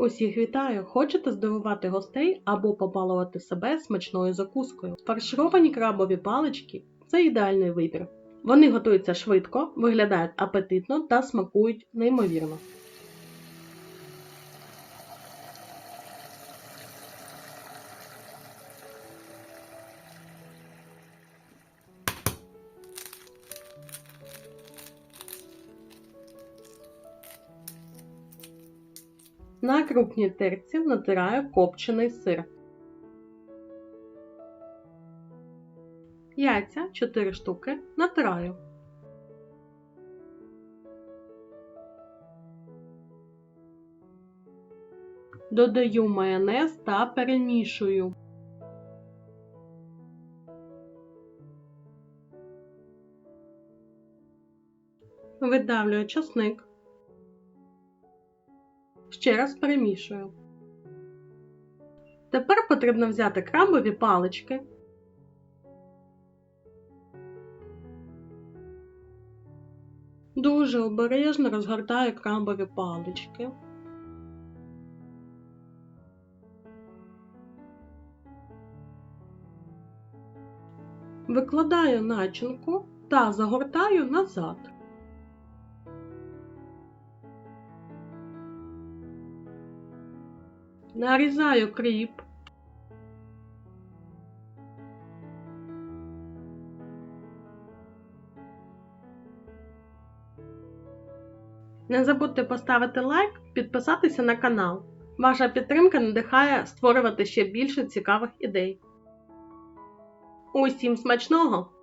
Усіх вітаю! Хочете здивувати гостей або побалувати себе смачною закускою? Фаршировані крабові палички це ідеальний вибір. Вони готуються швидко, виглядають апетитно та смакують неймовірно. На крупній терці натираю копчений сир. Яйця 4 штуки натираю. Додаю майонез та перемішую. Видавлюю часник. Ще раз перемішую. Тепер потрібно взяти крабові палички. Дуже обережно розгортаю крабові палички. Викладаю начинку та загортаю назад. Нарізаю кріп. Не забудьте поставити лайк, підписатися на канал. Ваша підтримка надихає створювати ще більше цікавих ідей. Усім смачного!